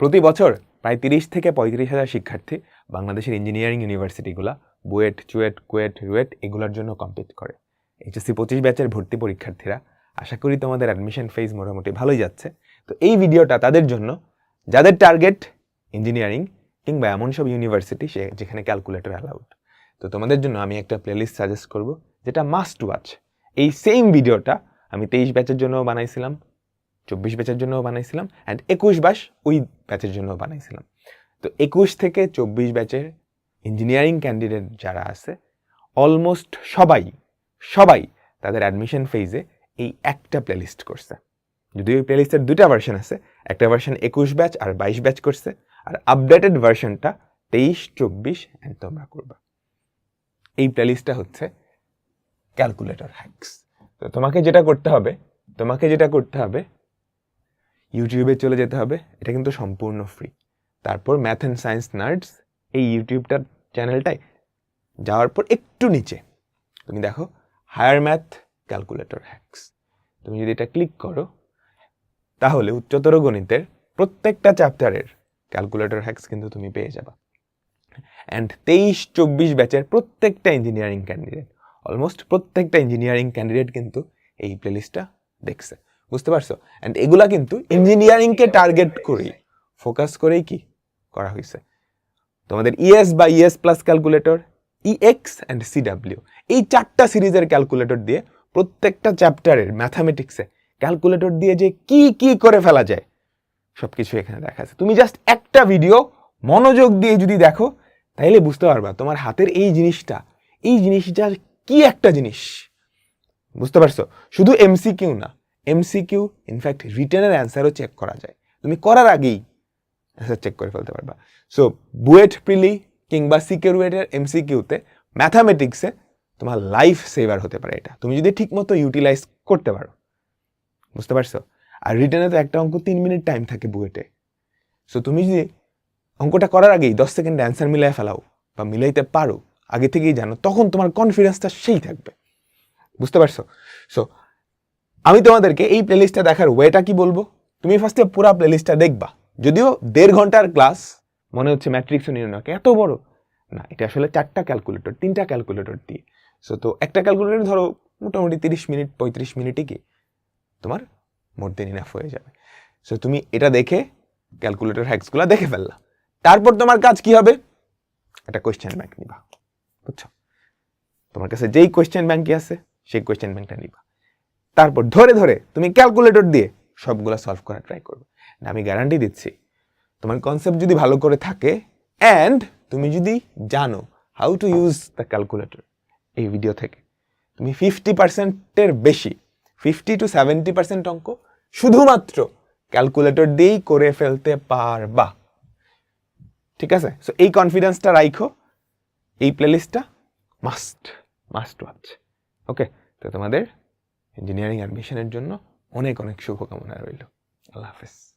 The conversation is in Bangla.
প্রতি বছর প্রায় তিরিশ থেকে পঁয়ত্রিশ হাজার শিক্ষার্থী বাংলাদেশের ইঞ্জিনিয়ারিং ইউনিভার্সিটিগুলো বুয়েট, চুয়েট, কুয়েট, রুয়েট এগুলোর জন্য কম্পিট করে। এইচএসসি পঁচিশ ব্যাচের ভর্তি পরীক্ষার্থীরা, আশা করি তোমাদের অ্যাডমিশন ফেজ মোটামুটি ভালোই যাচ্ছে। তো এই ভিডিওটা তাদের জন্য, যাদের টার্গেট ইঞ্জিনিয়ারিং কিংবা এমন সব ইউনিভার্সিটি সে, যেখানে ক্যালকুলেটর অ্যালাউড তো তোমাদের জন্য আমি একটা প্লেলিস্ট সাজেস্ট করব, যেটা মাস্ট ওয়াচ এই সেম ভিডিওটা আমি তেইশ ব্যাচের জন্য বানাইছিলাম। চব্বিশ ব্যাচের জন্য বানাইছিলাম অ্যান্ড একুশ ব্যাচ ওই ব্যাচের জন্য বানাইছিলাম। তো একুশ থেকে চব্বিশ ব্যাচের ইঞ্জিনিয়ারিং ক্যান্ডিডেট যারা আছে অলমোস্ট সবাই সবাই তাদের অ্যাডমিশন ফেজে এই একটা প্লেলিস্ট করছে। যদিও এই প্লেলিস্টের দুটা ভার্সন আছে, একটা ভার্সন একুশ ব্যাচ আর বাইশ ব্যাচ করছে, আর আপডেটেড ভার্সনটা তেইশ, চব্বিশ অ্যান্ড তোমরা করবা। এই প্লেলিস্টটা হচ্ছে ক্যালকুলেটর হ্যাক্স তো তোমাকে যেটা করতে হবে, তোমাকে যেটা করতে হবে ইউটিউবে চলে যেতে হবে, এটা কিন্তু সম্পূর্ণ ফ্রি তারপর ম্যাথ অ্যান্ড সায়েন্স নার্ডস এই ইউটিউবটার চ্যানেলটায় যাওয়ার পর একটু নিচে। তুমি দেখো হায়ার ম্যাথ ক্যালকুলেটর হ্যাক্স তুমি যদি এটা ক্লিক করো, তাহলে উচ্চতর গণিতের প্রত্যেকটা চ্যাপ্টারের ক্যালকুলেটর হ্যাক্স কিন্তু তুমি পেয়ে যাবা। অ্যান্ড তেইশ চব্বিশ ব্যাচের প্রত্যেকটা ইঞ্জিনিয়ারিং ক্যান্ডিডেট অলমোস্ট প্রত্যেকটা ইঞ্জিনিয়ারিং ক্যান্ডিডেট কিন্তু এই প্লেলিস্টটা দেখছে। বুঝতে পারছ? অ্যান্ড এগুলা কিন্তু ইঞ্জিনিয়ারিংকে টার্গেট করেই ফোকাস করেই কি করা হয়েছে? তোমাদের ইএস বা ES plus calculator EX and CW এই চারটা সিরিজের ক্যালকুলেটর দিয়ে প্রত্যেকটা চ্যাপ্টারের ম্যাথামেটিক্সে ক্যালকুলেটর দিয়ে যে কি কি করে ফেলা যায় সব কিছু এখানে দেখা আছে। তুমি জাস্ট একটা ভিডিও মনোযোগ দিয়ে যদি দেখো তাইলে বুঝতে পারবা তোমার হাতের এই জিনিসটা এই জিনিসটা কি একটা জিনিস? বুঝতে পারছ? শুধু এমসিকিউ না এমসিকিউ ইনফ্যাক্ট রিটার্নের অ্যান্সারও চেক করা যায়। তুমি করার আগেই অ্যান্সার চেক করে ফেলতে পারবা। সো বুয়েট প্রিলি কিংবা সিকিউরিটের এমসিকিউতে ম্যাথামেটিক্সে তোমার লাইফ সেভার হতে পারে এটা। তুমি যদি ঠিকমতো ইউটিলাইজ করতে পারো। বুঝতে পারছ? আর রিটার্নে তো একটা অঙ্ক তিন মিনিট টাইম থাকে বুয়েটে সো তুমি যদি অঙ্কটা করার আগেই দশ সেকেন্ড অ্যান্সার মিলাই ফেলাও বা মিলাইতে পারো, আগে থেকেই জানো, তখন তোমার কনফিডেন্সটা সেই থাকবে। বুঝতে পারছ? সো আমি তোমাদেরকে এই প্লেলিস্টটা দেখার ওয়েটা কি বলব? তুমি ফার্স্টে পুরো প্লেলিস্টটা দেখবা। যদিও দেড় ঘণ্টার ক্লাস মনে হচ্ছে ম্যাট্রিক্সও ম্যাট্রিক্স নির্ণয়কে এত বড়? না, এটা আসলে চারটা ক্যালকুলেটর তিনটা ক্যালকুলেটর দিয়ে। সো তো একটা ক্যালকুলেটর ধরো মোটামুটি তিরিশ মিনিট, পঁয়ত্রিশ মিনিটই কি? তোমার মোর দেন ইনাফ হয়ে যাবে। সো তুমি এটা দেখে ক্যালকুলেটর হ্যাক্সগুলো দেখে ফেললা। তারপর তোমার কাজ কি হবে? একটা কোয়েশ্চেন ব্যাংক নিবা। বুঝছ? তোমার কাছে যেই কোয়েশ্চেন ব্যাংকই আছে, সেই কোয়েশ্চেন ব্যাংকটা নিবা। তারপর ধরে ধরে তুমি ক্যালকুলেটর দিয়ে সবগুলো সলভ করার ট্রাই করবে। না, আমি গ্যারান্টি দিচ্ছি, তোমার কনসেপ্ট যদি ভালো করে থাকে অ্যান্ড তুমি যদি জানো how to use the calculator এই ভিডিও থেকে, তুমি ফিফটি পার্সেন্টের বেশি ফিফটি টু সেভেন্টি পার্সেন্ট অঙ্ক শুধুমাত্র ক্যালকুলেটর দিয়েই করে ফেলতে পারবা। ঠিক আছে? সো এই কনফিডেন্সটা রাইখো, এই প্লেলিস্টটা মাস্ট মাস্ট ওয়াচ ওকে তো তোমাদের ইঞ্জিনিয়ারিং অ্যাডমিশনের জন্য অনেক অনেক শুভকামনা রইল। আল্লাহ হাফেজ।